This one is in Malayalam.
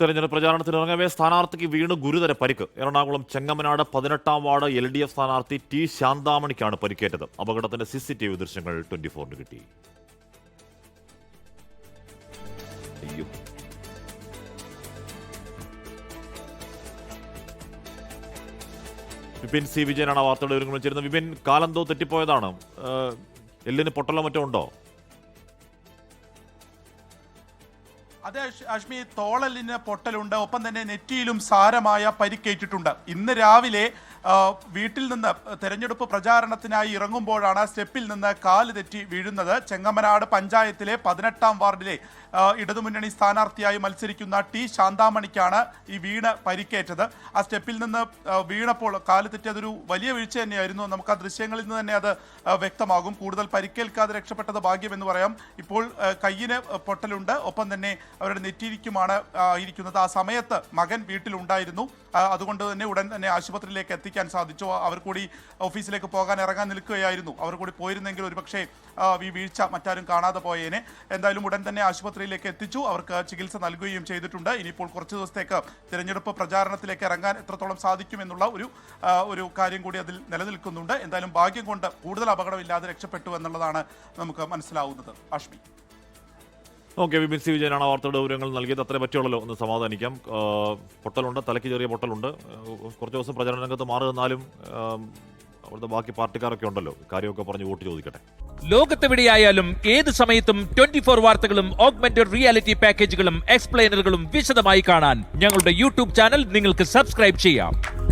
തെരഞ്ഞെടുപ്പ് പ്രചാരണത്തിന് ഇറങ്ങവേ സ്ഥാനാർത്ഥിക്ക് വീണ് ഗുരുതര പരിക്ക്. എറണാകുളം ചെങ്ങമനാട് പതിനെട്ടാം വാർഡ് എൽ ഡി എഫ് സ്ഥാനാർത്ഥി ടി ശാന്താമണിക്കാണ് പരിക്കേറ്റത്. അപകടത്തിന്റെ സി സി ടി വി ദൃശ്യങ്ങൾ ട്വന്റി ഫോറിന് കിട്ടി വിപിൻ സി വിജയനാണ് വാർത്തയുടെ ചേരുന്നത് വിപിൻ കാലന്തോ തെറ്റിപ്പോയതാണ്. എല്ലിന് പൊട്ടലോ മറ്റോ ഉണ്ടോ? അതെ അഷ്- അഷ്മി തോളലിന് പൊട്ടലുണ്ട്. ഒപ്പം തന്നെ നെറ്റിയിലും സാരമായ പരിക്കേറ്റിട്ടുണ്ട് ഇന്ന് രാവിലെ വീട്ടിൽ നിന്ന് തെരഞ്ഞെടുപ്പ് പ്രചാരണത്തിനായി ഇറങ്ങുമ്പോഴാണ് സ്റ്റെപ്പിൽ നിന്ന് കാൽ തെറ്റി വീഴുന്നത്. ചെങ്ങമനാട് പഞ്ചായത്തിലെ പതിനെട്ടാം വാർഡിലെ ഇടതുമുന്നണി സ്ഥാനാർത്ഥിയായി മത്സരിക്കുന്ന ടി ശാന്താമണിക്കാണ് ഈ വീണ് പരിക്കേറ്റത്. ആ സ്റ്റെപ്പിൽ നിന്ന് വീണപ്പോൾ കാൽ തെറ്റിയതൊരു വലിയ വീഴ്ച തന്നെയായിരുന്നു. നമുക്ക് ആ ദൃശ്യങ്ങളിൽ നിന്ന് തന്നെ അത് വ്യക്തമാകും. കൂടുതൽ പരിക്കേൽക്കാതെ രക്ഷപ്പെട്ടത് ഭാഗ്യമെന്ന് പറയാം. ഇപ്പോൾ കയ്യിന് പൊട്ടലുണ്ട്. ഒപ്പം തന്നെ അവരുടെ നെറ്റിയിരിക്കുമാണ് ഇരിക്കുന്നത്. ആ സമയത്ത് മകൻ വീട്ടിലുണ്ടായിരുന്നു. അതുകൊണ്ട് തന്നെ ഉടൻ തന്നെ ആശുപത്രിയിലേക്ക് എത്തിക്കാൻ സാധിച്ചു. അവർ കൂടി ഓഫീസിലേക്ക് പോകാൻ ഇറങ്ങാൻ നിൽക്കുകയായിരുന്നു. അവർ കൂടി പോയിരുന്നെങ്കിൽ ഒരുപക്ഷെ ഈ വീഴ്ച മറ്റാരും കാണാതെ പോയേനെ. എന്തായാലും ഉടൻ തന്നെ ആശുപത്രിയിലേക്ക് എത്തിച്ചു. അവർക്ക് ചികിത്സ നൽകുകയും ചെയ്തിട്ടുണ്ട്. ഇനിയിപ്പോൾ കുറച്ച് ദിവസത്തേക്ക് തിരഞ്ഞെടുപ്പ് പ്രചാരണത്തിലേക്ക് ഇറങ്ങാൻ എത്രത്തോളം സാധിക്കുമെന്നുള്ള ഒരു ഒരു കാര്യം കൂടി അതിൽ നിലനിൽക്കുന്നുണ്ട്. എന്തായാലും ഭാഗ്യം കൊണ്ട് കൂടുതൽ അപകടമില്ലാതെ രക്ഷപ്പെട്ടു എന്നുള്ളതാണ് നമുക്ക് മനസ്സിലാവുന്നത്. അഷ്മി ഓക്കെ വിപിൻ സി വിജയനാണ് വാർത്തയുടെ വിവരങ്ങൾ നൽകിയത്. അത്രേ പറ്റുള്ളൂ ഒന്ന് സമാധാനിക്കാം. പൊട്ടലുണ്ട്. തലയ്ക്ക് ചെറിയ പൊട്ടലുണ്ട്. കുറച്ച് ദിവസം പ്രചരണ രംഗത്ത് മാറി അവിടുത്തെ ബാക്കി പാർട്ടിക്കാരൊക്കെ ഉണ്ടല്ലോ. കാര്യമൊക്കെ പറഞ്ഞ് വോട്ട് ചോദിക്കട്ടെ. ലോകത്തെവിടെയായാലും ഏത് സമയത്തും ട്വന്റി ഫോർ വാർത്തകളും ഓഗ്മെന്റഡ് റിയാലിറ്റി പാക്കേജുകളും എക്സ്പ്ലെയിനറുകളും വിശദമായി കാണാൻ ഞങ്ങളുടെ യൂട്യൂബ് ചാനൽ നിങ്ങൾക്ക് സബ്സ്ക്രൈബ് ചെയ്യാം.